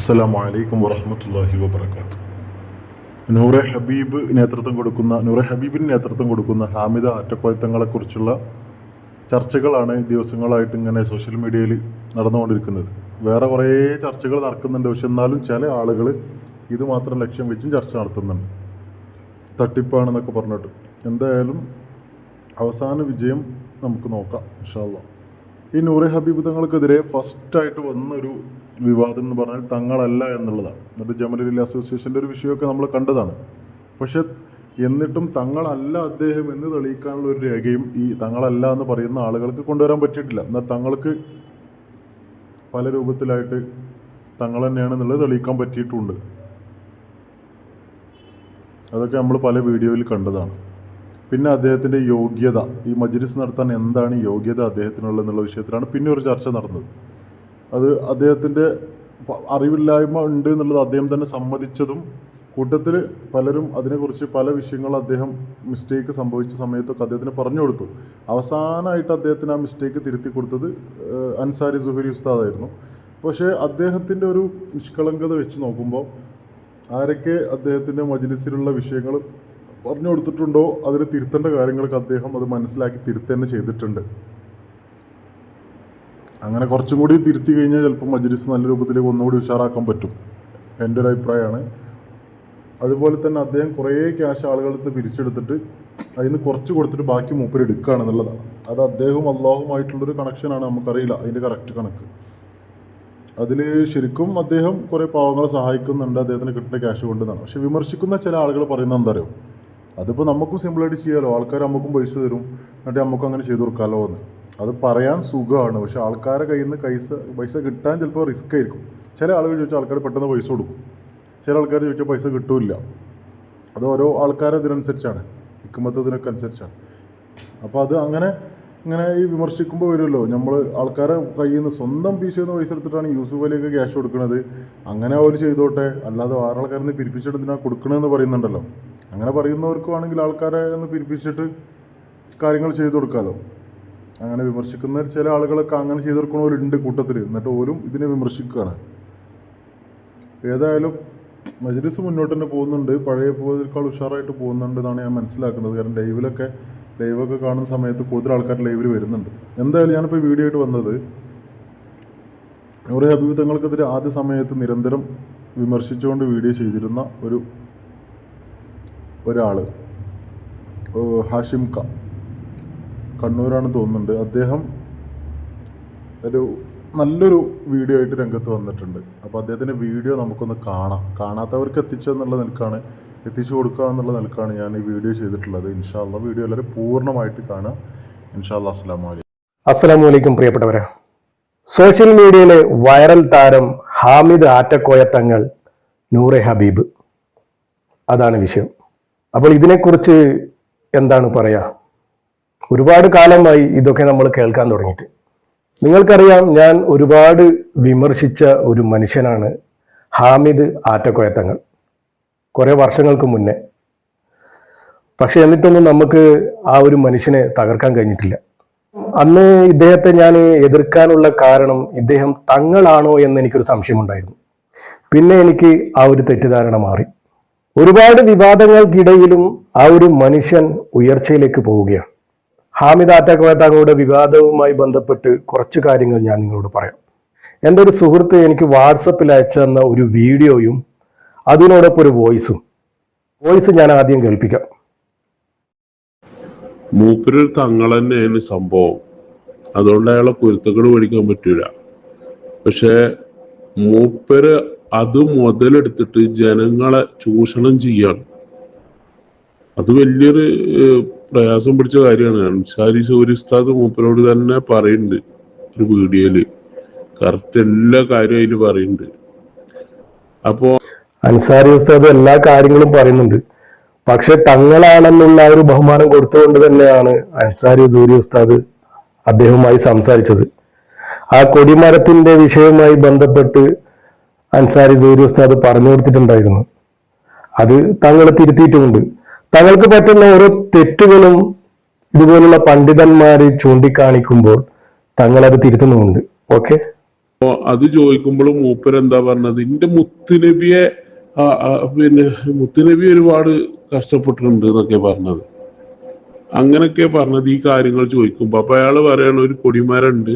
അസ്സലാമു വലൈക്കും വറഹമത്തല്ലാഹി വബർക്കാത്തു നൂറെ ഹബീബ് നേതൃത്വം കൊടുക്കുന്ന നൂറെ ഹബീബിന് നേതൃത്വം കൊടുക്കുന്ന ഹാമിദ ആറ്റക്കോയത്തങ്ങളെക്കുറിച്ചുള്ള ചർച്ചകളാണ് ദിവസങ്ങളായിട്ട് ഇങ്ങനെ സോഷ്യൽ മീഡിയയിൽ നടന്നുകൊണ്ടിരിക്കുന്നത്. വേറെ കുറേ ചർച്ചകൾ നടക്കുന്നുണ്ട്. പക്ഷെ എന്നാലും ചില ആളുകൾ ഇത് മാത്രം ലക്ഷ്യം വെച്ചും ചർച്ച നടത്തുന്നുണ്ട്. തട്ടിപ്പാണെന്നൊക്കെ പറഞ്ഞിട്ട്. എന്തായാലും അവസാന വിജയം നമുക്ക് നോക്കാം ഇൻഷാല്ല ഈ നൂറെ ഹബീബ് തങ്ങൾക്കെതിരെ ഫസ്റ്റായിട്ട് വന്നൊരു വിവാദം എന്ന് പറഞ്ഞാൽ തങ്ങളല്ല എന്നുള്ളതാണ്. എന്നിട്ട് ജമലലി അസോസിയേഷന്റെ ഒരു വിഷയമൊക്കെ നമ്മൾ കണ്ടതാണ്. പക്ഷേ എന്നിട്ടും തങ്ങളല്ല അദ്ദേഹം എന്ന് തെളിയിക്കാനുള്ള ഒരു രേഖയും ഈ തങ്ങളല്ല എന്ന് പറയുന്ന ആളുകൾക്ക് കൊണ്ടുവരാൻ പറ്റിയിട്ടില്ല. എന്നാൽ തങ്ങൾക്ക് പല രൂപത്തിലായിട്ട് തങ്ങൾ തന്നെയാണെന്നുള്ളത് തെളിയിക്കാൻ പറ്റിയിട്ടുണ്ട്. അതൊക്കെ നമ്മൾ പല വീഡിയോയിൽ കണ്ടതാണ്. പിന്നെ അദ്ദേഹത്തിന്റെ യോഗ്യത ഈ മജ്ലിസ് നടത്താൻ എന്താണ് യോഗ്യത അദ്ദേഹത്തിനുള്ളതെന്നുള്ള വിഷയത്തിലാണ് പിന്നെ ഒരു ചർച്ച നടന്നത്. അത് അദ്ദേഹത്തിന്റെ അറിവില്ലായ്മ ഉണ്ട് എന്നുള്ളത് അദ്ദേഹം തന്നെ സമ്മതിച്ചതും കൂട്ടത്തിൽ പലരും അതിനെക്കുറിച്ച് പല വിഷയങ്ങൾ അദ്ദേഹം മിസ്റ്റേക്ക് സംഭവിച്ച സമയത്തൊക്കെ അദ്ദേഹത്തിന് പറഞ്ഞു കൊടുത്തു. അവസാനമായിട്ട് അദ്ദേഹത്തിന് ആ മിസ്റ്റേക്ക് തിരുത്തി കൊടുത്തത് അൻസാരി സുഹരി ഉസ്താദായിരുന്നു. പക്ഷേ അദ്ദേഹത്തിന്റെ ഒരു നിഷ്കളങ്കത വെച്ച് നോക്കുമ്പോൾ ആരൊക്കെ അദ്ദേഹത്തിന്റെ മജ്ലിസിലുള്ള വിഷയങ്ങൾ പറഞ്ഞു കൊടുത്തിട്ടുണ്ടോ അതിൽ തിരുത്തേണ്ട കാര്യങ്ങൾക്ക് അദ്ദേഹം അത് മനസ്സിലാക്കി തിരുത്തന്നെ ചെയ്തിട്ടുണ്ട്. അങ്ങനെ കുറച്ചും കൂടി തിരുത്തി കഴിഞ്ഞാൽ ചിലപ്പോൾ മജ്ലിസ് നല്ല രൂപത്തിലേക്ക് ഒന്നുകൂടി ഉഷാറാക്കാൻ പറ്റും. എന്റെ ഒരു അഭിപ്രായമാണ്. അതുപോലെ തന്നെ അദ്ദേഹം കുറേ ക്യാഷ് ആളുകളിൽ നിന്ന് പിരിച്ചെടുത്തിട്ട് അതിൽ നിന്ന് കുറച്ച് കൊടുത്തിട്ട് ബാക്കി മൂപ്പര് എടുക്കുകയാണെന്നുള്ളതാണ് അത് അദ്ദേഹവും അള്ളാഹുമായിട്ടുള്ളൊരു കണക്ഷനാണ് നമുക്കറിയില്ല അതിന്റെ കറക്റ്റ് കണക്ക്. അതിൽ ശരിക്കും അദ്ദേഹം കുറേ പാവങ്ങളെ സഹായിക്കുന്നുണ്ട് അദ്ദേഹത്തിന് കിട്ടുന്ന ക്യാഷ് കൊണ്ടെന്നാണ് പക്ഷെ വിമർശിക്കുന്ന ചില ആളുകൾ പറയുന്നത് എന്താ അറിയോ അതിപ്പോൾ നമുക്കും സിമ്പിളായിട്ട് ചെയ്യാമല്ലോ ആൾക്കാർ നമുക്കും പൈസ തരും എന്നിട്ട് നമുക്ക് അങ്ങനെ ചെയ്തു കൊടുക്കാമല്ലോ എന്ന്. അത് പറയാൻ സുഖമാണ്. പക്ഷെ ആൾക്കാരെ കയ്യിൽ നിന്ന് പൈസ പൈസ കിട്ടാൻ ചിലപ്പോൾ റിസ്ക് ആയിരിക്കും. ചില ആളുകൾ ചോദിച്ചാൽ ആൾക്കാർ പെട്ടെന്ന് പൈസ കൊടുക്കും. ചില ആൾക്കാർ ചോദിച്ചാൽ പൈസ കിട്ടില്ല. അത് ഓരോ ആൾക്കാരെ ഇതിനനുസരിച്ചാണ്. ഹിക്കുമത്ത് ഇതിനൊക്കെ അനുസരിച്ചാണ്. അപ്പോൾ അത് അങ്ങനെ ഇങ്ങനെ ഈ വിമർശിക്കുമ്പോൾ വരുമല്ലോ. നമ്മൾ ആൾക്കാരെ കയ്യിൽ നിന്ന് സ്വന്തം പീശയിൽ നിന്ന് പൈസ എടുത്തിട്ടാണ് യൂസുഫ് അലിയൊക്കെ ക്യാഷ് കൊടുക്കുന്നത് അങ്ങനെ അവർ ചെയ്തോട്ടെ. അല്ലാതെ വേറെ ആൾക്കാരെ നിന്ന് പിരിപ്പിച്ചിട്ട് എന്തിനാണ് കൊടുക്കണമെന്ന് പറയുന്നുണ്ടല്ലോ. അങ്ങനെ പറയുന്നവർക്ക് ആണെങ്കിൽ ആൾക്കാരെ ഒന്ന് പിരിപ്പിച്ചിട്ട് കാര്യങ്ങൾ ചെയ്തു കൊടുക്കാമല്ലോ അങ്ങനെ വിമർശിക്കുന്ന ചില ആളുകളൊക്കെ അങ്ങനെ ചെയ്തു കൊടുക്കണവരുണ്ട് കൂട്ടത്തിൽ എന്നിട്ട് ഓരും ഇതിനെ വിമർശിക്കുകയാണ്. ഏതായാലും മജ്ലിസ് മുന്നോട്ട് തന്നെ പോകുന്നുണ്ട്. പഴയ പോയതിനേക്കാൾ ഉഷാറായിട്ട് പോകുന്നുണ്ട് എന്നാണ് ഞാൻ മനസ്സിലാക്കുന്നത്. കാരണം ലൈവിലൊക്കെ ലൈവൊക്കെ കാണുന്ന സമയത്ത് കൂടുതൽ ആൾക്കാർ ലൈവിൽ വരുന്നുണ്ട്. എന്തായാലും ഞാനിപ്പോൾ വീഡിയോ ആയിട്ട് വന്നത് നൂറെ ഹബീബ് തങ്ങൾക്കെതിരെ ആദ്യ സമയത്ത് നിരന്തരം വിമർശിച്ചുകൊണ്ട് വീഡിയോ ചെയ്തിരുന്ന ഒരു ഒരാൾ ഹാഷിം കണ്ണൂരാണ് തോന്നുന്നുണ്ട്. അദ്ദേഹം ഒരു നല്ലൊരു വീഡിയോ ആയിട്ട് രംഗത്ത് വന്നിട്ടുണ്ട്. അപ്പോൾ അദ്ദേഹത്തിന്റെ വീഡിയോ നമുക്കൊന്ന് കാണാം. കാണാത്തവർക്ക് എത്തിച്ചെന്നുള്ള നിലക്കാണ് എത്തിച്ചു കൊടുക്കുക എന്നുള്ള നിലക്കാണ് ഞാൻ ഈ വീഡിയോ ചെയ്തിട്ടുള്ളത്. ഇൻഷാല്ല വീഡിയോ എല്ലാവരും പൂർണമായിട്ട് കാണുക. ഇൻഷാല്ല അസ്സാം വലൈക്കും അസ്സാം അലൈക്കും പ്രിയപ്പെട്ടവരെ. സോഷ്യൽ മീഡിയയിലെ വൈറൽ താരം ഹാമിദ് ആറ്റക്കോയ തങ്ങൾ നൂറെ ഹബീബ്. അതാണ് വിഷയം. അപ്പോൾ ഇതിനെക്കുറിച്ച് എന്താണ് പറയാ? ഒരുപാട് കാലമായി ഇതൊക്കെ നമ്മൾ കേൾക്കാൻ തുടങ്ങിയിട്ട്. നിങ്ങൾക്കറിയാം ഞാൻ ഒരുപാട് വിമർശിച്ച ഒരു മനുഷ്യനാണ് ഹാമിദ് ആറ്റക്കോയത്തങ്ങൾ. കുറേ വർഷങ്ങൾക്ക് മുന്നേ. പക്ഷെ എന്നിട്ടൊന്നും നമുക്ക് ആ ഒരു മനുഷ്യനെ തകർക്കാൻ കഴിഞ്ഞിട്ടില്ല. അന്ന് ഇദ്ദേഹത്തെ ഞാൻ എതിർക്കാനുള്ള കാരണം ഇദ്ദേഹം തങ്ങളാണോ എന്ന് എനിക്കൊരു സംശയമുണ്ടായിരുന്നു. പിന്നെ എനിക്ക് ആ ഒരു തെറ്റിദ്ധാരണ മാറി. ഒരുപാട് വിവാദങ്ങൾക്കിടയിലും ആ ഒരു മനുഷ്യൻ ഉയർച്ചയിലേക്ക് പോവുകയാണ്. ഹാമിദ് ആറ്റക്കോയ തങ്ങളുടെ വിവാദവുമായി ബന്ധപ്പെട്ട് കുറച്ച് കാര്യങ്ങൾ ഞാൻ നിങ്ങളോട് പറയാം. എന്റെ ഒരു സുഹൃത്ത് എനിക്ക് വാട്സപ്പിൽ അയച്ചു തന്ന ഒരു വീഡിയോയും അതിനോടൊപ്പം ഒരു വോയിസും. വോയിസ് ഞാൻ ആദ്യം കേൾപ്പിക്കാം. മൂപ്പര് തങ്ങൾ തന്നെയാണ് സംഭവം. അതുകൊണ്ട് അയാളെ കുരുത്തക്കേട് പഠിക്കാൻ പറ്റൂല. പക്ഷെ മൂപ്പര് അത് മുതലെടുത്തിട്ട് ജനങ്ങളെ ചൂഷണം ചെയ്യാണ്. അത് വലിയൊരു പ്രയാസം പിടിച്ച കാര്യമാണ്. അൻസാരി സൂര്യസ്താദ് മൂപ്പരോട് തന്നെ പറയുന്നുണ്ട് ഒരു വീഡിയോയിൽ. കറക്റ്റ് എല്ലാ കാര്യവും അതിൽ പറയുന്നുണ്ട് അപ്പോ അൻസാരി ഉസ്താദ് എല്ലാ കാര്യങ്ങളും പറയുന്നുണ്ട്. പക്ഷെ തങ്ങളാണെന്നുള്ള ഒരു ബഹുമാനം കൊടുത്തുകൊണ്ട് തന്നെയാണ് അൻസാരി സൂര്യ ഉസ്താദ് അദ്ദേഹവുമായി സംസാരിച്ചത്. ആ കൊടിമരത്തിന്റെ വിഷയവുമായി ബന്ധപ്പെട്ട് അൻസാരി സൂര്യ ഉസ്താദ് പറഞ്ഞു കൊടുത്തിട്ടുണ്ടായിരുന്നു. അത് തങ്ങൾ തിരുത്തിയിട്ടുമുണ്ട്. തങ്ങൾക്ക് പറ്റുന്ന ഓരോ തെറ്റുകളും ഇതുപോലുള്ള പണ്ഡിതന്മാർ ചൂണ്ടിക്കാണിക്കുമ്പോൾ തങ്ങൾ അത് തിരുത്തുന്നുമുണ്ട്. ഓക്കെ? അത് ചോദിക്കുമ്പോഴും മൂപ്പർ എന്താ പറഞ്ഞത്? എന്റെ മുത്തുനബിയെ പിന്നെ മുത്തുനബി ഒരുപാട് കഷ്ടപ്പെട്ടിട്ടുണ്ട് എന്നൊക്കെ പറഞ്ഞത്. അങ്ങനൊക്കെ പറഞ്ഞത് ഈ കാര്യങ്ങൾ ചോദിക്കുമ്പോ അപ്പൊ അയാൾ പറയണ ഒരു കൊടിമരുണ്ട്.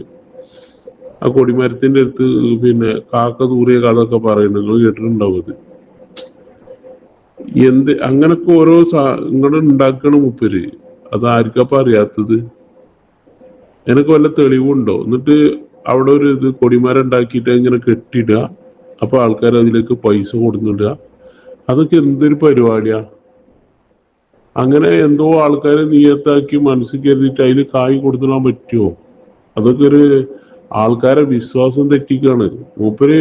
ആ കൊടിമരത്തിന്റെ അടുത്ത് പിന്നെ കാക്ക തൂറിയ കഥ ഒക്കെ പറയുന്നത് കേട്ടിട്ടുണ്ടാവും അത്. എന്ത് അങ്ങനൊക്കെ ഓരോ ഇങ്ങോട്ട് ഉണ്ടാക്കണ മുപ്പര്. അത് ആർക്കപ്പ അറിയാത്തത്? എനിക്ക് വല്ല തെളിവുണ്ടോ? എന്നിട്ട് അവിടെ ഒരു ഇത് കൊടിമരം ഉണ്ടാക്കിയിട്ട് ഇങ്ങനെ കെട്ടിയിടുക അപ്പൊ ആൾക്കാർ അതിലേക്ക് പൈസ കൊടുത്തിടുക അതൊക്കെ എന്തൊരു പരിപാടിയാ? അങ്ങനെ എന്തോ ആൾക്കാരെ നിയത്താക്കി മനസ്സിൽ കരുതിയിട്ട് അതിൽ കായ് കൊടുത്തിടാൻ പറ്റുമോ അതൊക്കെ ഒരു ആൾക്കാരെ വിശ്വാസം തെറ്റിക്കാണ്. മൂപ്പര്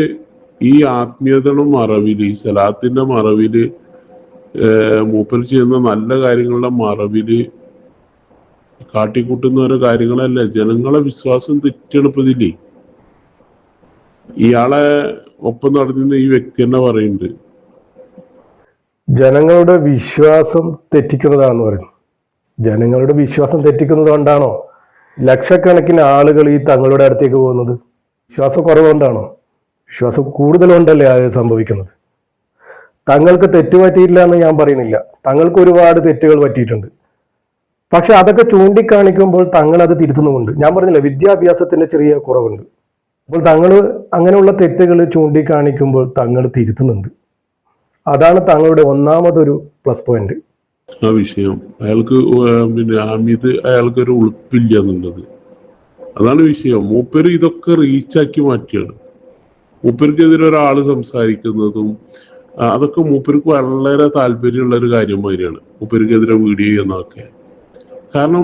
ഈ ആത്മീയതയുടെ മറവിൽ ഈ സലാത്തിന്റെ മറവിൽ ഏർ മൂപ്പര് ചെയ്യുന്ന നല്ല കാര്യങ്ങളുടെ മറവിൽ കാട്ടിക്കൂട്ടുന്ന ഓരോ കാര്യങ്ങളല്ല? ജനങ്ങളെ വിശ്വാസം തെറ്റാണ് ഇപ്പൊ ഇയാളെ ഒപ്പം നടന്നിരുന്ന ഈ വ്യക്തി തന്നെ പറയുന്നുണ്ട്. ജനങ്ങളുടെ വിശ്വാസം തെറ്റിക്കുന്നതാണെന്ന് പറയുന്നു. ജനങ്ങളുടെ വിശ്വാസം തെറ്റിക്കുന്നത് കൊണ്ടാണോ ലക്ഷക്കണക്കിന് ആളുകൾ ഈ തങ്ങളുടെ അടുത്തേക്ക് പോകുന്നത്? വിശ്വാസം കുറവുകൊണ്ടാണോ? വിശ്വാസം കൂടുതലുകൊണ്ടല്ലേ അത് സംഭവിക്കുന്നത്? തങ്ങൾക്ക് തെറ്റ് പറ്റിയിട്ടില്ല എന്ന് ഞാൻ പറയുന്നില്ല. തങ്ങൾക്ക് ഒരുപാട് തെറ്റുകൾ പറ്റിയിട്ടുണ്ട്. പക്ഷെ അതൊക്കെ ചൂണ്ടിക്കാണിക്കുമ്പോൾ തങ്ങൾ അത് തിരുത്തുന്നുമുണ്ട്. ഞാൻ പറഞ്ഞില്ല വിദ്യാഭ്യാസത്തിന്റെ ചെറിയ കുറവുണ്ട്. അപ്പോൾ തങ്ങൾ അങ്ങനെയുള്ള തെറ്റുകൾ ചൂണ്ടിക്കാണിക്കുമ്പോൾ തങ്ങൾ തിരുത്തുന്നുണ്ട്. അതാണ് തങ്ങളുടെ ഒന്നാമതൊരു പ്ലസ് പോയിന്റ്. ആ വിഷയം. അയാൾക്ക് പിന്നെ അമിത് അയാൾക്ക് ഒരു ഉളുപ്പില്ല എന്നുള്ളത്. അതാണ് വിഷയം. മൂപ്പര് ഇതൊക്കെ റീച്ചാക്കി മാറ്റിയാണ്. മൂപ്പർക്കെതിരെ ഒരാൾ സംസാരിക്കുന്നതും അതൊക്കെ മൂപ്പർക്ക് വളരെ താല്പര്യമുള്ള ഒരു കാര്യം മാതിരിയാണ് മൂപ്പർക്കെതിരെ വീഡിയോ ചെയ്യുന്നതൊക്കെ. കാരണം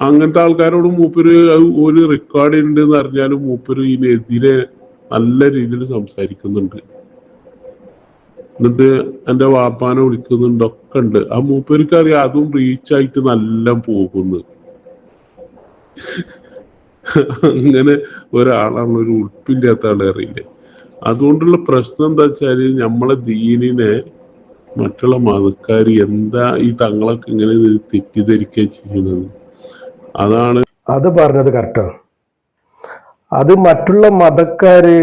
അങ്ങനത്തെ ആൾക്കാരോട് മൂപ്പര് ഒരു റെക്കോർഡ് ഉണ്ട് എന്ന് അറിഞ്ഞാലും മൂപ്പര് ഇതിനെതിരെ നല്ല രീതിയിൽ സംസാരിക്കുന്നുണ്ട്. എന്നിട്ട് എന്റെ വാപ്പാനെ വിളിക്കുന്നുണ്ട് ഒക്കെ ഉണ്ട്. ആ മൂപ്പർക്ക് അറിയാം അതും റീച്ച് ആയിട്ട് നല്ല പോകുന്നു. അങ്ങനെ ഒരാളാണ് ഒരു ഉൾപ്പില്ലാത്ത ആളെ അറിയില്ലേ? അതുകൊണ്ടുള്ള പ്രശ്നം എന്താ വെച്ചാൽ നമ്മളെ ദീനിനെ മറ്റുള്ള മതക്കാർ എന്താ ഈ തങ്ങളൊക്കെ ഇങ്ങനെ തെറ്റിദ്ധരിക്ക ചെയ്യുന്നത് അതാണ് അത് പറഞ്ഞത് കറക്റ്റാ അത് മറ്റുള്ള മതക്കാര്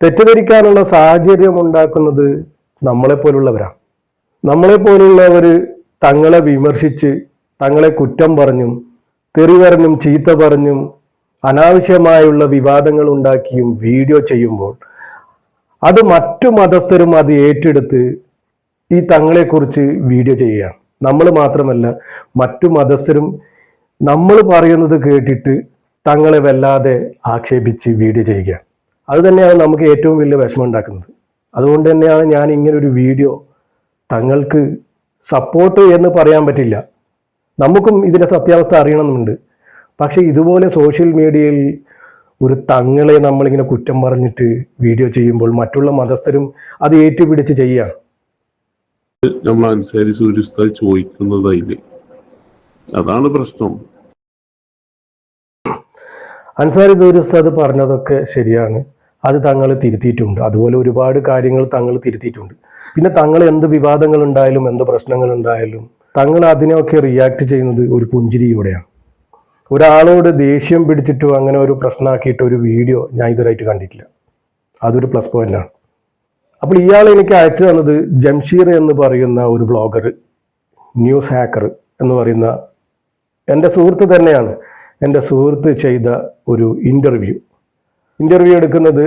തെറ്റിദ്ധരിക്കാനുള്ള സാഹചര്യം ഉണ്ടാക്കുന്നത് നമ്മളെ പോലുള്ളവരാണ് നമ്മളെ പോലുള്ളവർ തങ്ങളെ വിമർശിച്ച് തങ്ങളെ കുറ്റം പറഞ്ഞും തെറി പറഞ്ഞും ചീത്ത പറഞ്ഞും അനാവശ്യമായുള്ള വിവാദങ്ങൾ ഉണ്ടാക്കിയും വീഡിയോ ചെയ്യുമ്പോൾ അത് മറ്റു മതസ്ഥരും അത് ഏറ്റെടുത്ത് ഈ തങ്ങളെക്കുറിച്ച് വീഡിയോ ചെയ്യുകയാണ്. നമ്മൾ മാത്രമല്ല മറ്റു മതസ്ഥരും നമ്മൾ പറയുന്നത് കേട്ടിട്ട് തങ്ങളെ വല്ലാതെ ആക്ഷേപിച്ച് വീഡിയോ ചെയ്യുകയാണ്. അത് തന്നെയാണ് നമുക്ക് ഏറ്റവും വലിയ വിഷമം ഉണ്ടാക്കുന്നത്. അതുകൊണ്ട് തന്നെയാണ് ഞാൻ ഇങ്ങനെ ഒരു വീഡിയോ തങ്ങൾക്ക് സപ്പോർട്ട് എന്ന് പറയാൻ പറ്റില്ല. നമുക്കും ഇതിന്റെ സത്യാവസ്ഥ അറിയണമെന്നുണ്ട്. പക്ഷേ ഇതുപോലെ സോഷ്യൽ മീഡിയയിൽ ഒരു തങ്ങളെ നമ്മളിങ്ങനെ കുറ്റം പറഞ്ഞിട്ട് വീഡിയോ ചെയ്യുമ്പോൾ മറ്റുള്ള മതസ്ഥരും അത് ഏറ്റുപിടിച്ച് ചെയ്യുകയാണ് നമ്മൾ അൻസാരി സൂര്യസ്ത ചോദിക്കുന്നത് അതിൽ. അതാണ് പ്രശ്നം. അൻസാരി ദൂരസ്ഥത് പറഞ്ഞതൊക്കെ ശരിയാണ്. അത് തങ്ങൾ തിരുത്തിയിട്ടുണ്ട്. അതുപോലെ ഒരുപാട് കാര്യങ്ങൾ തങ്ങൾ തിരുത്തിയിട്ടുണ്ട്. പിന്നെ തങ്ങൾ എന്ത് വിവാദങ്ങൾ ഉണ്ടായാലും എന്ത് പ്രശ്നങ്ങൾ ഉണ്ടായാലും തങ്ങൾ അതിനെയൊക്കെ റിയാക്ട് ചെയ്യുന്നത് ഒരു പുഞ്ചിരിയോടെയാണ്. ഒരാളോട് ദേഷ്യം പിടിച്ചിട്ടോ അങ്ങനെ ഒരു പ്രശ്നമാക്കിയിട്ട് ഒരു വീഡിയോ ഞാൻ ഇതുവരായിട്ട് കണ്ടിട്ടില്ല. അതൊരു പ്ലസ് പോയിന്റാണ് അപ്പോൾ ഇയാൾ എനിക്ക് അയച്ചു തന്നത് ജംഷീർ എന്ന് പറയുന്ന ഒരു വ്ളോഗർ ന്യൂസ് ഹാക്കർ എന്ന് പറയുന്ന എന്റെ സുഹൃത്ത് തന്നെയാണ് എന്റെ സുഹൃത്ത് ചെയ്ത ഒരു ഇന്റർവ്യൂ ഇന്റർവ്യൂ എടുക്കുന്നത്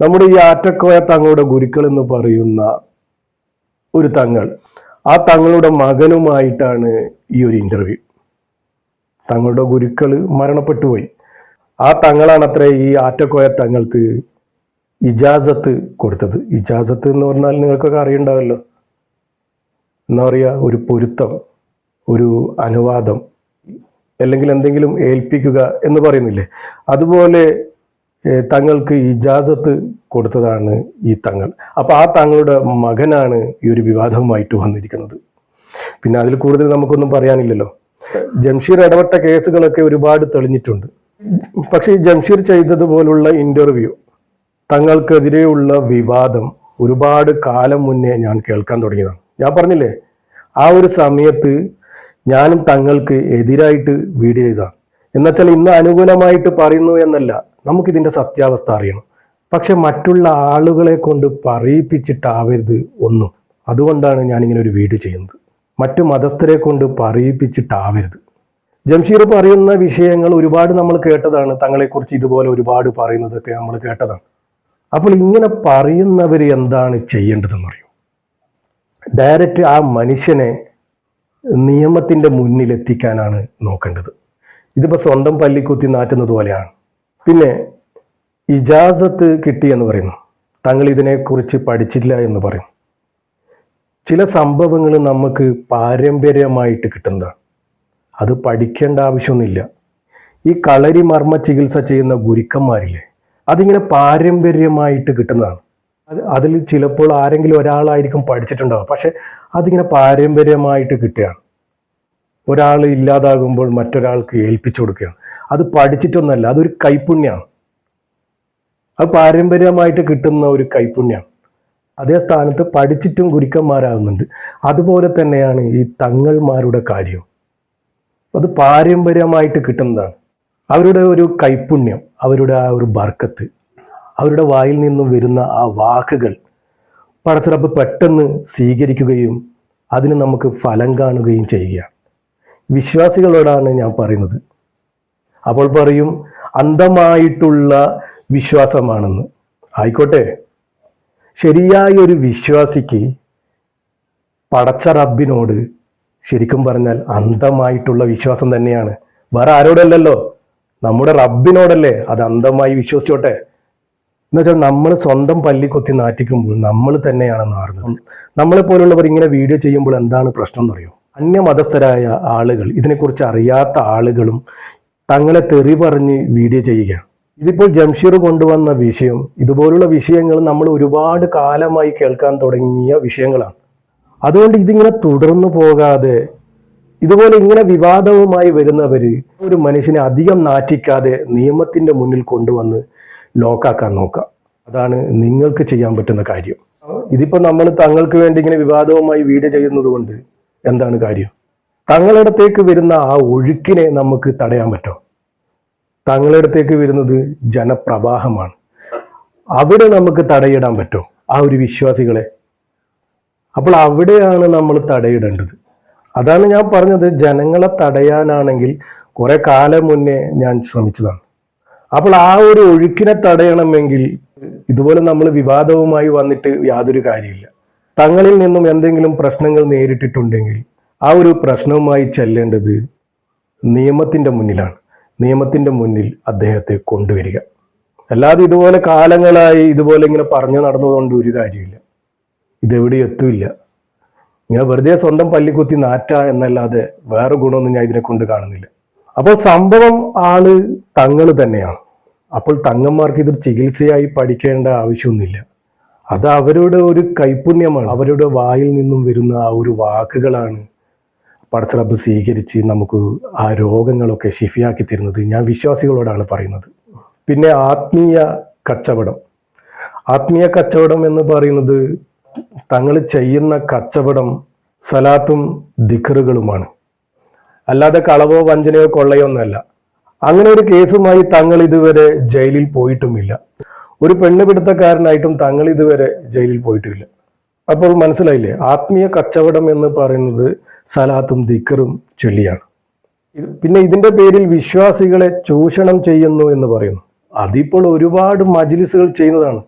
നമ്മുടെ ഈ ആറ്റക്കോയ തങ്ങളുടെ ഗുരുക്കൾ എന്ന് പറയുന്ന ഒരു തങ്ങൾ. ആ തങ്ങളുടെ മകനുമായിട്ടാണ് ഈ ഒരു ഇന്റർവ്യൂ തങ്ങളുടെ ഗുരുക്കൾ മരണപ്പെട്ടുപോയി ആ തങ്ങളാണ് അത്ര ഈ ആറ്റക്കോയ തങ്ങൾക്ക് ഇജാസത്ത് കൊടുത്തത്. ഇജാസത്ത് എന്ന് പറഞ്ഞാൽ നിങ്ങൾക്കൊക്കെ അറിയണ്ടാവല്ലോ. എന്താ പറയുക ഒരു പൊരുത്തം ഒരു അനുവാദം അല്ലെങ്കിൽ എന്തെങ്കിലും ഏൽപ്പിക്കുക എന്ന് പറയുന്നില്ലേ? അതുപോലെ തങ്ങൾക്ക് ഇജാസത്ത് കൊടുത്തതാണ് ഈ തങ്ങൾ. അപ്പോൾ ആ തങ്ങളുടെ മകനാണ് ഈ ഒരു വിവാദവുമായിട്ട് വന്നിരിക്കുന്നത്. പിന്നെ അതിൽ കൂടുതൽ നമുക്കൊന്നും പറയാനില്ലല്ലോ. ജംഷീർ ഇടപെട്ട കേസുകളൊക്കെ ഒരുപാട് തെളിഞ്ഞിട്ടുണ്ട്. പക്ഷേ ജംഷീർ ചെയ്തതുപോലുള്ള ഇന്റർവ്യൂ തങ്ങൾക്കെതിരെയുള്ള വിവാദം ഒരുപാട് കാലം മുന്നേ ഞാൻ കേൾക്കാൻ തുടങ്ങിയതാണ്. ഞാൻ പറഞ്ഞില്ലേ ആ ഒരു സമയത്ത് ഞാനും തങ്ങൾക്ക് എതിരായിട്ട് വീഡിയോ ചെയ്തതാണ് എന്നുവെച്ചാൽ ഇന്ന് അനുകൂലമായിട്ട് പറയുന്നു എന്നല്ല നമുക്കിതിന്റെ സത്യാവസ്ഥ അറിയണം. പക്ഷെ മറ്റുള്ള ആളുകളെ കൊണ്ട് പറയിപ്പിച്ചിട്ടാവരുത് ഒന്നും. അതുകൊണ്ടാണ് ഞാനിങ്ങനെ ഒരു വീഡിയോ ചെയ്യുന്നത്. മറ്റു മതസ്ഥരെ കൊണ്ട് പറയിപ്പിച്ചിട്ടാവരുത്. ജംഷീർ പറയുന്ന വിഷയങ്ങൾ ഒരുപാട് നമ്മൾ കേട്ടതാണ്. തങ്ങളെക്കുറിച്ച് ഇതുപോലെ ഒരുപാട് പറയുന്നതൊക്കെ നമ്മൾ കേട്ടതാണ്. അപ്പോൾ ഇങ്ങനെ പറയുന്നവർ എന്താണ് ചെയ്യേണ്ടതെന്ന് അറിയും? ഡയറക്റ്റ് ആ മനുഷ്യനെ നിയമത്തിന്റെ മുന്നിലെത്തിക്കാനാണ് നോക്കേണ്ടത്. ഇതിപ്പോൾ സ്വന്തം പല്ലിക്കുത്തി നാറ്റുന്നത് പോലെയാണ്. പിന്നെ ഇജാസത്ത് കിട്ടിയെന്ന് പറയുന്നു. തങ്ങൾ ഇതിനെക്കുറിച്ച് പഠിച്ചില്ല എന്ന് പറയും ചില സംഭവങ്ങൾ നമുക്ക് പാരമ്പര്യമായിട്ട് കിട്ടുന്നതാണ്. അത് പഠിക്കേണ്ട ആവശ്യമൊന്നുമില്ല. ഈ കളരി മർമ്മ ചികിത്സ ചെയ്യുന്ന ഗുരുക്കന്മാരില്ലേ അതിങ്ങനെ പാരമ്പര്യമായിട്ട് കിട്ടുന്നതാണ്. അത് അതിൽ ചിലപ്പോൾ ആരെങ്കിലും ഒരാളായിരിക്കും പഠിച്ചിട്ടുണ്ടാവുക. പക്ഷെ അതിങ്ങനെ പാരമ്പര്യമായിട്ട് കിട്ടുകയാണ്. ഒരാൾ ഇല്ലാതാകുമ്പോൾ മറ്റൊരാൾക്ക് ഏൽപ്പിച്ചു കൊടുക്കുകയാണ്. അത് പഠിച്ചിട്ടൊന്നല്ല അതൊരു കൈപ്പുണ്യമാണ് അത് പാരമ്പര്യമായിട്ട് കിട്ടുന്ന ഒരു കൈപ്പുണ്യമാണ് അതേ സ്ഥാനത്ത് പഠിച്ചിട്ടും ഗുരുക്കന്മാരാകുന്നുണ്ട്. അതുപോലെ തന്നെയാണ് ഈ തങ്ങൾമാരുടെ കാര്യം. അത് പാരമ്പര്യമായിട്ട് കിട്ടുന്നതാണ്. അവരുടെ ഒരു കൈപ്പുണ്യം അവരുടെ ആ ഒരു ബർക്കത്ത് അവരുടെ വായിൽ നിന്നും വരുന്ന ആ വാക്കുകൾ പടച്ചിറപ്പ് പെട്ടെന്ന് സ്വീകരിക്കുകയും അതിന് നമുക്ക് ഫലം കാണുകയും ചെയ്യുകയാണ്. വിശ്വാസികളോടാണ് ഞാൻ പറയുന്നത്. അപ്പോൾ പറയും അന്ധമായിട്ടുള്ള വിശ്വാസമാണെന്ന്. ആയിക്കോട്ടെ. ശരിയായ ഒരു വിശ്വാസിക്ക് പടച്ച റബ്ബിനോട് ശരിക്കും പറഞ്ഞാൽ അന്ധമായിട്ടുള്ള വിശ്വാസം തന്നെയാണ്. വേറെ ആരോടല്ലല്ലോ? നമ്മുടെ റബ്ബിനോടല്ലേ അത് അന്ധമായി വിശ്വസിച്ചോട്ടെ? എന്നുവെച്ചാൽ നമ്മൾ സ്വന്തം പല്ലി കൊത്തി നാറ്റിക്കുമ്പോൾ നമ്മൾ തന്നെയാണ് നാറുന്നത് നമ്മളെ പോലുള്ളവർ ഇങ്ങനെ വീഡിയോ ചെയ്യുമ്പോൾ എന്താണ് പ്രശ്നം എന്ന് എന്നറിയോ അന്യമതസ്ഥരായ ആളുകൾ ഇതിനെക്കുറിച്ച് അറിയാത്ത ആളുകളും തങ്ങളെ തെറി പറഞ്ഞ് വീഡിയോ ചെയ്യുകയാണ്. ഇതിപ്പോൾ ജംഷീർ കൊണ്ടുവന്ന വിഷയം ഇതുപോലുള്ള വിഷയങ്ങൾ നമ്മൾ ഒരുപാട് കാലമായി കേൾക്കാൻ തുടങ്ങിയ വിഷയങ്ങളാണ്. അതുകൊണ്ട് ഇതിങ്ങനെ തുടർന്നു പോകാതെ ഇതുപോലെ ഇങ്ങനെ വിവാദവുമായി വരുന്നവർ ഒരു മനുഷ്യനെ അധികം നാറ്റിക്കാതെ നിയമത്തിന്റെ മുന്നിൽ കൊണ്ടുവന്ന് ലോക്കാക്കാൻ നോക്കുക. അതാണ് നിങ്ങൾക്ക് ചെയ്യാൻ പറ്റുന്ന കാര്യം. ഇതിപ്പോൾ നമ്മൾ തങ്ങൾക്ക് വേണ്ടി ഇങ്ങനെ വിവാദവുമായി വീട് ചെയ്യുന്നത് കൊണ്ട് എന്താണ് കാര്യം? തങ്ങളിടത്തേക്ക് വരുന്ന ആ ഒഴുക്കിനെ നമുക്ക് തടയാൻ പറ്റുമോ തങ്ങളിടത്തേക്ക് വരുന്നത് ജനപ്രവാഹമാണ്. അവിടെ നമുക്ക് തടയിടാൻ പറ്റുമോ ആ ഒരു വിശ്വാസികളെ. അപ്പോൾ അവിടെയാണ് നമ്മൾ തടയിടേണ്ടത്. അതാണ് ഞാൻ പറഞ്ഞത് ജനങ്ങളെ തടയാനാണെങ്കിൽ കുറെ കാലം മുന്നേ ഞാൻ ശ്രമിച്ചതാണ്. അപ്പോൾ ആ ഒരു ഒഴുക്കിനെ തടയണമെങ്കിൽ ഇതുപോലെ നമ്മൾ വിവാദവുമായി വന്നിട്ട് യാതൊരു കാര്യമില്ല. തങ്ങളിൽ നിന്നും എന്തെങ്കിലും പ്രശ്നങ്ങൾ നേരിട്ടിട്ടുണ്ടെങ്കിൽ ആ ഒരു പ്രശ്നവുമായി ചെല്ലേണ്ടത് നിയമത്തിന്റെ മുന്നിലാണ്. നിയമത്തിന്റെ മുന്നിൽ അദ്ദേഹത്തെ കൊണ്ടുവരിക. അല്ലാതെ ഇതുപോലെ കാലങ്ങളായി ഇതുപോലെ ഇങ്ങനെ പറഞ്ഞു നടന്നതുകൊണ്ട് ഒരു കാര്യമില്ല. ഇതെവിടെ എത്തില്ല ഇങ്ങനെ വെറുതെ സ്വന്തം പല്ലിക്കുത്തി നാറ്റ എന്നല്ലാതെ വേറെ ഗുണമൊന്നും ഞാൻ ഇതിനെ കൊണ്ട് കാണുന്നില്ല. അപ്പോൾ സംഭവം ആൾ തങ്ങൾ തന്നെയാണ്. അപ്പോൾ തങ്ങന്മാർക്ക് ഇതൊരു ചികിത്സയായി പഠിക്കേണ്ട ആവശ്യമൊന്നുമില്ല. അത് അവരുടെ ഒരു കൈപുണ്യമാണ് അവരുടെ വായിൽ നിന്നും വരുന്ന ആ ഒരു വാക്കുകളാണ് പടച്ചറബ് സ്വീകരിച്ച് നമുക്ക് ആ രോഗങ്ങളൊക്കെ ഷിഫിയാക്കി തരുന്നത് ഞാൻ വിശ്വാസികളോടാണ് പറയുന്നത്. പിന്നെ ആത്മീയ കച്ചവടം. ആത്മീയ കച്ചവടം എന്ന് പറയുന്നത് തങ്ങൾ ചെയ്യുന്ന കച്ചവടം സലാത്തും ദിക്കറുകളുമാണ് അല്ലാതെ കളവോ വഞ്ചനയോ കൊള്ളയോ ഒന്നല്ല അങ്ങനെ ഒരു കേസുമായി തങ്ങൾ ഇതുവരെ ജയിലിൽ പോയിട്ടുമില്ല. ഒരു പെണ്ണ് പിടുത്തക്കാരനായിട്ടും തങ്ങൾ ഇതുവരെ ജയിലിൽ പോയിട്ടുമില്ല. അപ്പോൾ മനസ്സിലായില്ലേ? ആത്മീയ കച്ചവടം എന്ന് പറയുന്നത് സലാത്തും ദിക്കറും ചൊല്ലിയാണ്. പിന്നെ ഇതിന്റെ പേരിൽ വിശ്വാസികളെ ചൂഷണം ചെയ്യുന്നു എന്ന് പറയുന്നു. അതിപ്പോൾ ഒരുപാട് മജ്ലിസുകൾ ചെയ്യുന്നതാണ്.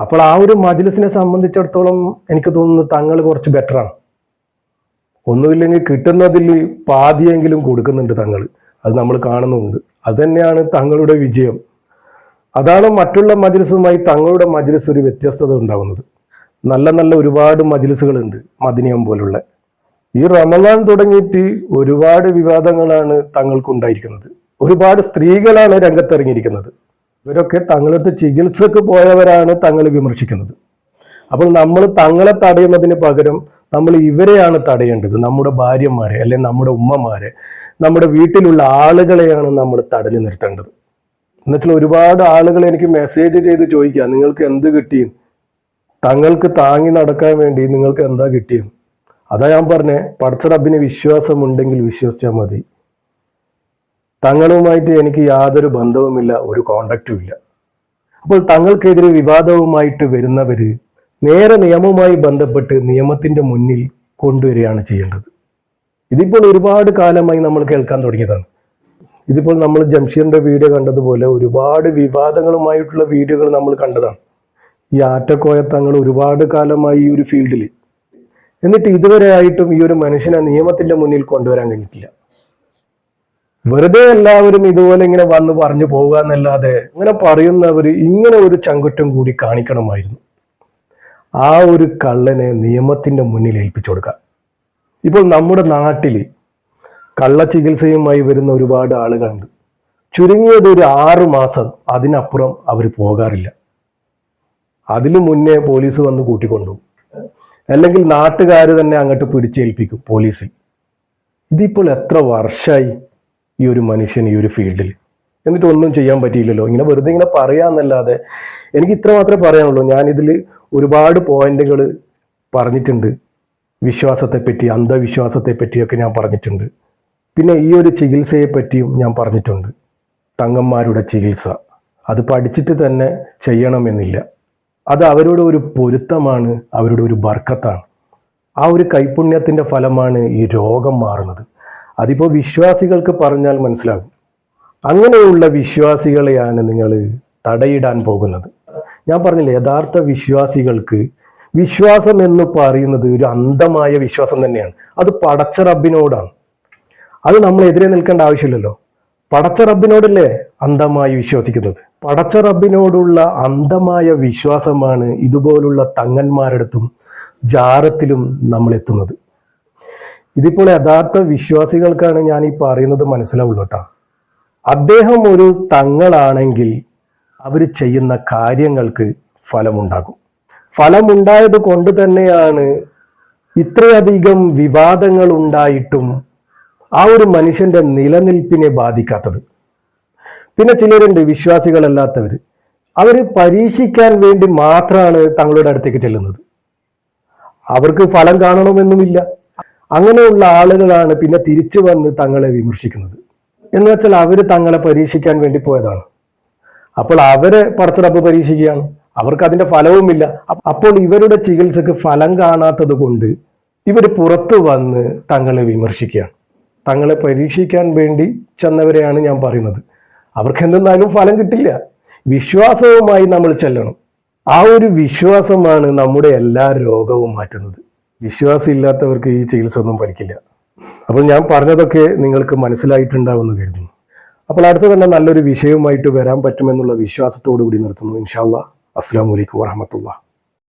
അപ്പോൾ ആ ഒരു മജ്ലിസിനെ സംബന്ധിച്ചിടത്തോളം എനിക്ക് തോന്നുന്നു തങ്ങൾ കുറച്ച് ബെറ്ററാണ് ഒന്നുമില്ലെങ്കിൽ കിട്ടുന്നതിൽ പാതിയെങ്കിലും കൊടുക്കുന്നുണ്ട് തങ്ങൾ. അത് നമ്മൾ കാണുന്നുണ്ട്. അത് തന്നെയാണ് തങ്ങളുടെ വിജയം. അതാണ് മറ്റുള്ള മജ്ലിസുമായി തങ്ങളുടെ മജ്ലിസ് ഒരു വ്യത്യസ്തത ഉണ്ടാകുന്നത് നല്ല നല്ല ഒരുപാട് മജ്ലിസുകളുണ്ട് മദിനിയം പോലുള്ള. ഈ റമദാൻ തുടങ്ങിയിട്ട് ഒരുപാട് വിവാദങ്ങളാണ് തങ്ങൾക്കുണ്ടായിരിക്കുന്നത്. ഒരുപാട് സ്ത്രീകളാണ് രംഗത്തിറങ്ങിയിരിക്കുന്നത്. ഇവരൊക്കെ തങ്ങളടുത്ത് ചികിത്സക്ക് പോയവരാണ് തങ്ങൾ വിമർശിക്കുന്നത്. അപ്പോൾ നമ്മൾ തങ്ങളെ തടയുന്നതിന് പകരം നമ്മൾ ഇവരെയാണ് തടയേണ്ടത്. നമ്മുടെ ഭാര്യമാരെ അല്ലെങ്കിൽ നമ്മുടെ ഉമ്മമാരെ നമ്മുടെ വീട്ടിലുള്ള ആളുകളെയാണ് നമ്മൾ തടഞ്ഞു നിർത്തേണ്ടത്. എന്നുവെച്ചാൽ ഒരുപാട് ആളുകൾ എനിക്ക് മെസ്സേജ് ചെയ്ത് ചോദിക്കുക നിങ്ങൾക്ക് എന്ത് കിട്ടി? തങ്ങൾക്ക് താങ്ങി നടക്കാൻ വേണ്ടി നിങ്ങൾക്ക് എന്താ കിട്ടിയത് അതാ ഞാൻ പറഞ്ഞേ വിശ്വാസം വിശ്വാസമുണ്ടെങ്കിൽ വിശ്വസിച്ചാൽ മതി. തങ്ങളുമായിട്ട് എനിക്ക് യാതൊരു ബന്ധവുമില്ല ഒരു കോണ്ടാക്റ്റും ഇല്ല. അപ്പോൾ തങ്ങൾക്കെതിരെ വിവാദവുമായിട്ട് വരുന്നവർ നേരെ നിയമവുമായി ബന്ധപ്പെട്ട് നിയമത്തിന്റെ മുന്നിൽ കൊണ്ടുവരികയാണ് ചെയ്യേണ്ടത്. ഇതിപ്പോൾ ഒരുപാട് കാലമായി നമ്മൾ കേൾക്കാൻ തുടങ്ങിയതാണ്. ഇതിപ്പോൾ നമ്മൾ ജംഷീറിന്റെ വീഡിയോ കണ്ടതുപോലെ ഒരുപാട് വിവാദങ്ങളുമായിട്ടുള്ള വീഡിയോകൾ നമ്മൾ കണ്ടതാണ്. ഈ ആറ്റക്കോയ തങ്ങൾ ഒരുപാട് കാലമായി ഈ ഒരു ഫീൽഡിൽ എന്നിട്ട് ഇതുവരെ ആയിട്ടും ഈ ഒരു മനുഷ്യനെ നിയമത്തിന്റെ മുന്നിൽ കൊണ്ടുവരാൻ കഴിഞ്ഞിട്ടില്ല. വെറുതെ എല്ലാവരും ഇതുപോലെ ഇങ്ങനെ വന്ന് പറഞ്ഞു പോവുക എന്നല്ലാതെ ഇങ്ങനെ പറയുന്നവർ ഇങ്ങനെ ഒരു ചങ്കുറ്റം കൂടി കാണിക്കണമായിരുന്നു. ആ ഒരു കള്ളനെ നിയമത്തിന്റെ മുന്നിൽ ഏൽപ്പിച്ചു കൊടുക്കുക. ഇപ്പോൾ നമ്മുടെ നാട്ടിൽ കള്ള ചികിത്സയുമായി വരുന്ന ഒരുപാട് ആളുകളുണ്ട്. ചുരുങ്ങിയത് ഒരു ആറ് മാസം അതിനപ്പുറം അവർ പോകാറില്ല. അതിനു മുന്നേ പോലീസ് വന്ന് കൂട്ടിക്കൊണ്ടുപോകും അല്ലെങ്കിൽ നാട്ടുകാർ തന്നെ അങ്ങോട്ട് പിടിച്ചേൽപ്പിക്കും പോലീസിൽ. ഇതിപ്പോൾ എത്ര വർഷമായി ഈ ഒരു മനുഷ്യൻ ഈ ഒരു ഫീൽഡിൽ? എന്നിട്ട് ഒന്നും ചെയ്യാൻ പറ്റിയില്ലല്ലോ. ഇങ്ങനെ വെറുതെ ഇങ്ങനെ പറയാന്നല്ലാതെ എനിക്ക് ഇത്ര മാത്രമേ പറയാനുള്ളൂ. ഞാനിതിൽ ഒരുപാട് പോയിന്റുകൾ പറഞ്ഞിട്ടുണ്ട്. വിശ്വാസത്തെപ്പറ്റി അന്ധവിശ്വാസത്തെപ്പറ്റിയൊക്കെ അന്ധവിശ്വാസത്തെ പറ്റിയൊക്കെ ഞാൻ പറഞ്ഞിട്ടുണ്ട്. പിന്നെ ഈ ഒരു ചികിത്സയെ പറ്റിയും ഞാൻ പറഞ്ഞിട്ടുണ്ട്. തങ്ങന്മാരുടെ ചികിത്സ. അത് പഠിച്ചിട്ട് തന്നെ ചെയ്യണമെന്നില്ല. അത് അവരുടെ ഒരു പൊരുത്തമാണ് അവരുടെ ഒരു ബർക്കത്താണ്. ആ ഒരു കൈപുണ്യത്തിന്റെ ഫലമാണ് ഈ രോഗം മാറുന്നത്. അതിപ്പോൾ വിശ്വാസികൾക്ക് പറഞ്ഞാൽ മനസ്സിലാകും. അങ്ങനെയുള്ള വിശ്വാസികളെയാണ് നിങ്ങൾ തടയിടാൻ പോകുന്നത്. ഞാൻ പറഞ്ഞില്ലേ യഥാർത്ഥ വിശ്വാസികൾക്ക് വിശ്വാസം എന്ന് പറയുന്നത് ഒരു അന്ധമായ വിശ്വാസം തന്നെയാണ്. അത് പടച്ച റബ്ബിനോടാണ്. അത് നമ്മൾ എതിരെ നിൽക്കേണ്ട ആവശ്യമില്ലല്ലോ. പടച്ച റബ്ബിനോടല്ലേ അന്ധമായി വിശ്വസിക്കുന്നത്? പടച്ച റബ്ബിനോടുള്ള അന്ധമായ വിശ്വാസമാണ് ഇതുപോലുള്ള തങ്ങന്മാരടുത്തും ജാരത്തിലും നമ്മൾ എത്തുന്നത് ഇതിപ്പോൾ യഥാർത്ഥ വിശ്വാസികൾക്കാണ് ഞാൻ ഈ പറയുന്നത് മനസ്സിലാവുള്ളൂ കേട്ടോ. അദ്ദേഹം ഒരു തങ്ങളാണെങ്കിൽ അവർ ചെയ്യുന്ന കാര്യങ്ങൾക്ക് ഫലമുണ്ടാകും. ഫലമുണ്ടായത് കൊണ്ട് തന്നെയാണ് ഇത്രയധികം വിവാദങ്ങൾ ഉണ്ടായിട്ടും ആ ഒരു മനുഷ്യന്റെ നിലനിൽപ്പിനെ ബാധിക്കാത്തത്. പിന്നെ ചിലരുണ്ട് വിശ്വാസികളല്ലാത്തവർ. അവർ പരീക്ഷിക്കാൻ വേണ്ടി മാത്രമാണ് തങ്ങളുടെ അടുത്തേക്ക് ചെല്ലുന്നത്. അവർക്ക് ഫലം കാണണമെന്നുമില്ല. അങ്ങനെയുള്ള ആളുകളാണ് പിന്നെ തിരിച്ചു വന്ന് തങ്ങളെ വിമർശിക്കുന്നത്. എന്ന് വെച്ചാൽ അവർ തങ്ങളെ പരീക്ഷിക്കാൻ വേണ്ടി പോയതാണ്. അപ്പോൾ അവരെ പടത്തിറപ്പ് പരീക്ഷിക്കുകയാണ്. അവർക്ക് അതിന്റെ ഫലവുമില്ല. അപ്പോൾ ഇവരുടെ ചികിത്സക്ക് ഫലം കാണാത്തത് കൊണ്ട് ഇവർ പുറത്തു വന്ന് തങ്ങളെ വിമർശിക്കുകയാണ്. തങ്ങളെ പരീക്ഷിക്കാൻ വേണ്ടി ചെന്നവരെയാണ് ഞാൻ പറയുന്നത്. അവർക്ക് എന്തെന്നാലും ഫലം കിട്ടില്ല. വിശ്വാസവുമായി നമ്മൾ ചെല്ലണം. ആ ഒരു വിശ്വാസമാണ് നമ്മുടെ എല്ലാ രോഗവും മാറ്റുന്നത്. വിശ്വാസം ഇല്ലാത്തവർക്ക് ഈ ചികിത്സ ഒന്നും ഫലിക്കില്ല. അപ്പോൾ ഞാൻ പറഞ്ഞതൊക്കെ നിങ്ങൾക്ക് മനസ്സിലായിട്ടുണ്ടാവുമെന്ന് കരുതുന്നു. അപ്പോൾ അടുത്ത തന്നെ നല്ലൊരു വിഷയവുമായിട്ട് വരാൻ പറ്റുമെന്നുള്ള വിശ്വാസത്തോടു കൂടി നിർത്തുന്നു ഇൻഷാല്ല അസ്സാം വലൈക്കും വാഹമത്തുള്ള